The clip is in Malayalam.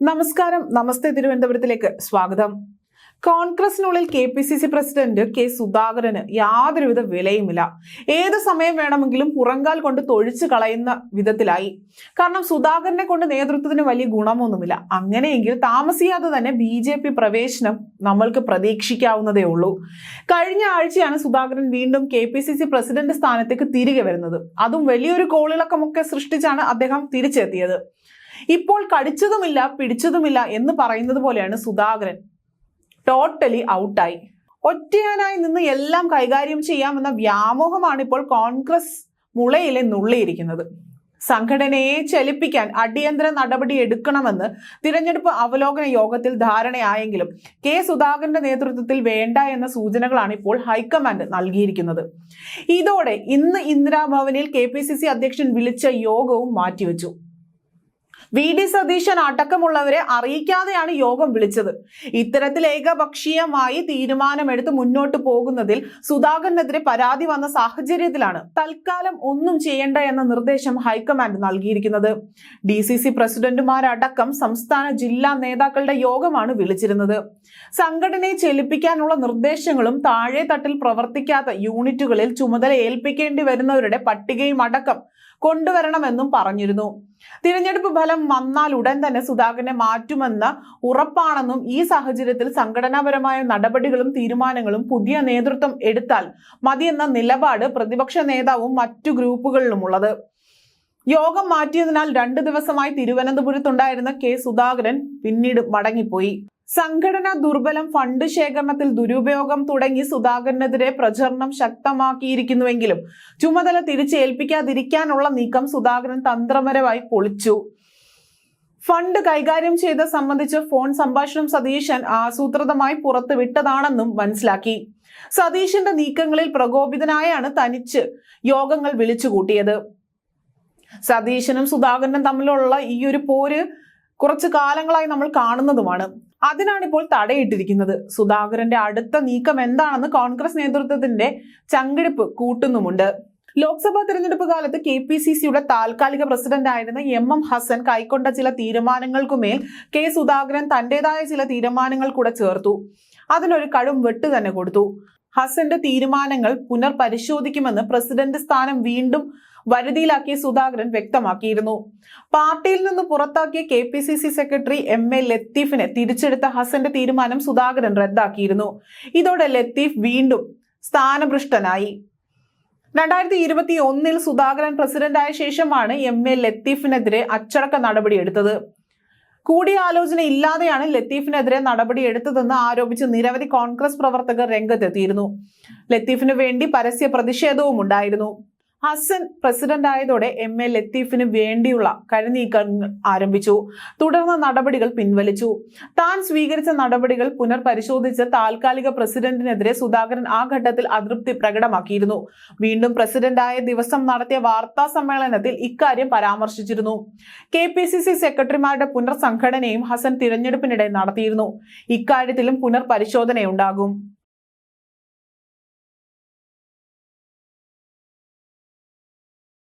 നമസ്കാരം. നമസ്തേ തിരുവനന്തപുരത്തിലേക്ക് സ്വാഗതം. കോൺഗ്രസിനുള്ളിൽ K P C C president K സുധാകരന് യാതൊരുവിധ വിലയുമില്ല. ഏത് സമയം വേണമെങ്കിലും പുറങ്കാൽ കൊണ്ട് തൊഴിച്ചു കളയുന്ന വിധത്തിലായി. കാരണം സുധാകരനെ കൊണ്ട് നേതൃത്വത്തിന് വലിയ ഗുണമൊന്നുമില്ല. അങ്ങനെയെങ്കിൽ താമസിയാതെ തന്നെ ബി ജെ പി പ്രവേശനം നമ്മൾക്ക് പ്രതീക്ഷിക്കാവുന്നതേ ഉള്ളൂ. കഴിഞ്ഞ ആഴ്ചയാണ് സുധാകരൻ വീണ്ടും K P C C president സ്ഥാനത്തേക്ക് തിരികെ വരുന്നത്. അതും വലിയൊരു കോളിളക്കമൊക്കെ സൃഷ്ടിച്ചാണ് അദ്ദേഹം തിരിച്ചെത്തിയത്. ഇപ്പോൾ കടിച്ചതുമില്ല പിടിച്ചതുമില്ല എന്ന് പറയുന്നത് പോലെയാണ് സുധാകരൻ. ടോട്ടലി ഔട്ടായി ഒറ്റയാനായി നിന്ന് എല്ലാം കൈകാര്യം ചെയ്യാമെന്ന വ്യാമോഹമാണ് ഇപ്പോൾ കോൺഗ്രസ് മുളയിലെ നുള്ളിയിരിക്കുന്നത്. സംഘടനയെ ചലിപ്പിക്കാൻ അടിയന്തര നടപടി എടുക്കണമെന്ന് തിരഞ്ഞെടുപ്പ് അവലോകന യോഗത്തിൽ ധാരണയായെങ്കിലും കെ സുധാകരന്റെ നേതൃത്വത്തിൽ വേണ്ട എന്ന സൂചനകളാണ് ഇപ്പോൾ ഹൈക്കമാൻഡ് നൽകിയിരിക്കുന്നത്. ഇതോടെ ഇന്ന് ഇന്ദിരാഭവനിൽ കെ അധ്യക്ഷൻ വിളിച്ച യോഗവും മാറ്റിവെച്ചു. വി ഡി സതീശൻ അടക്കമുള്ളവരെ അറിയിക്കാതെയാണ് യോഗം വിളിച്ചത്. ഇത്തരത്തിൽ ഏകപക്ഷീയമായി തീരുമാനമെടുത്ത് മുന്നോട്ട് പോകുന്നതിൽ സുധാകരനെതിരെ പരാതി വന്ന സാഹചര്യത്തിലാണ് തൽക്കാലം ഒന്നും ചെയ്യേണ്ട എന്ന നിർദ്ദേശം ഹൈക്കമാൻഡ് നൽകിയിരിക്കുന്നത്. ഡി സി സി പ്രസിഡന്റുമാരടക്കം സംസ്ഥാന ജില്ലാ നേതാക്കളുടെ യോഗമാണ് വിളിച്ചിരുന്നത്. സംഘടനയെ ചെലിപ്പിക്കാനുള്ള നിർദ്ദേശങ്ങളും താഴെ തട്ടിൽ പ്രവർത്തിക്കാത്ത യൂണിറ്റുകളിൽ ചുമതല ഏൽപ്പിക്കേണ്ടി വരുന്നവരുടെ പട്ടികയും അടക്കം കൊണ്ടുവരണമെന്നും പറഞ്ഞിരുന്നു. തിരഞ്ഞെടുപ്പ് ഫലം വന്നാൽ ഉടൻ തന്നെ സുധാകരനെ മാറ്റുമെന്ന് ഉറപ്പാണെന്നും ഈ സാഹചര്യത്തിൽ സംഘടനാപരമായ നടപടികളും തീരുമാനങ്ങളും പുതിയ നേതൃത്വം എടുത്താൽ മതിയെന്ന നിലപാട് പ്രതിപക്ഷ നേതാവും മറ്റു ഗ്രൂപ്പുകളിലുമുള്ളത് യോഗം മാറ്റിയതിനാൽ രണ്ടു ദിവസമായി തിരുവനന്തപുരത്തുണ്ടായിരുന്ന കെ സുധാകരൻ പിന്നീട് മടങ്ങിപ്പോയി. സംഘടന ദുർബലം ഫണ്ട് ശേഖരണത്തിൽ ദുരുപയോഗം തുടങ്ങി സുധാകരനെതിരെ പ്രചരണം ശക്തമാക്കിയിരിക്കുന്നുവെങ്കിലും ചുമതല തിരിച്ചേൽപ്പിക്കാതിരിക്കാനുള്ള നീക്കം സുധാകരൻ തന്ത്രപരമായി പൊളിച്ചു. ഫണ്ട് കൈകാര്യം ചെയ്ത സംബന്ധിച്ച് ഫോൺ സംഭാഷണം സതീശൻ ആസൂത്രിതമായി പുറത്തുവിട്ടതാണെന്നും മനസ്സിലാക്കി. സതീശന്റെ നീക്കങ്ങളിൽ പ്രകോപിതനായാണ് തനിച്ച് യോഗങ്ങൾ വിളിച്ചുകൂട്ടിയത്. സതീശനും സുധാകരനും തമ്മിലുള്ള ഈ ഒരു പോര് കുറച്ചു കാലങ്ങളായി നമ്മൾ കാണുന്നതുമാണ്. അതിനാണ് ഇപ്പോൾ തടയിട്ടിരിക്കുന്നത്. സുധാകരന്റെ അടുത്ത നീക്കം എന്താണെന്ന് കോൺഗ്രസ് നേതൃത്വത്തിന്റെ ചങ്കിടിപ്പ് കൂട്ടുന്നുമുണ്ട്. ലോക്സഭാ തെരഞ്ഞെടുപ്പ് കാലത്ത് കെ പി സി സിയുടെ താൽക്കാലിക പ്രസിഡന്റ് ആയിരുന്ന എം എം ഹസൻ കൈക്കൊണ്ട ചില തീരുമാനങ്ങൾക്കുമേൽ കെ സുധാകരൻ തന്റേതായ ചില തീരുമാനങ്ങൾ കൂടെ ചേർത്തു. അതിനൊരു കടും വെട്ട് തന്നെ കൊടുത്തു. ഹസന്റെ തീരുമാനങ്ങൾ പുനർപരിശോധിക്കുമെന്ന് പ്രസിഡന്റ് സ്ഥാനം വീണ്ടും വരുതിയിലാക്കിയ സുധാകരൻ വ്യക്തമാക്കിയിരുന്നു. പാർട്ടിയിൽ നിന്ന് പുറത്താക്കിയ K P C C secretary M A ലത്തീഫിനെ തിരിച്ചെടുത്ത ഹസന്റെ തീരുമാനം സുധാകരൻ റദ്ദാക്കിയിരുന്നു. ഇതോടെ ലത്തീഫ് വീണ്ടും സ്ഥാനഭൃഷ്ടനായി രണ്ടായിരത്തി ഇരുപത്തി ഒന്നിൽ സുധാകരൻ പ്രസിഡന്റായ ശേഷമാണ് എം എ ലത്തീഫിനെതിരെ അച്ചടക്ക നടപടിയെടുത്തത്. കൂടിയാലോചന ഇല്ലാതെയാണ് ലത്തീഫിനെതിരെ നടപടി എടുത്തതെന്ന് ആരോപിച്ച് നിരവധി കോൺഗ്രസ് പ്രവർത്തകർ രംഗത്തെത്തിയിരുന്നു. ലത്തീഫിനു വേണ്ടി പരസ്യ പ്രതിഷേധവും ഉണ്ടായിരുന്നു. ഹസൻ പ്രസിഡന്റ് ആയതോടെ എം എ ലത്തീഫിന് വേണ്ടിയുള്ള കരുനീക്കങ്ങൾ ആരംഭിച്ചു. തുടർന്ന് നടപടികൾ പിൻവലിച്ചു. താൻ സ്വീകരിച്ച നടപടികൾ പുനർപരിശോധിച്ച് താൽക്കാലിക പ്രസിഡന്റിനെതിരെ സുധാകരൻ ആ ഘട്ടത്തിൽ അതൃപ്തി പ്രകടമാക്കിയിരുന്നു. വീണ്ടും പ്രസിഡന്റായ ദിവസം നടത്തിയ വാർത്താ സമ്മേളനത്തിൽ ഇക്കാര്യം പരാമർശിച്ചിരുന്നു. കെ പി സി സി സെക്രട്ടറിമാരുടെ പുനർസംഘടനയും ഹസൻ തിരഞ്ഞെടുപ്പിനിടെ നടത്തിയിരുന്നു. ഇക്കാര്യത്തിലും പുനർപരിശോധനയുണ്ടാകും.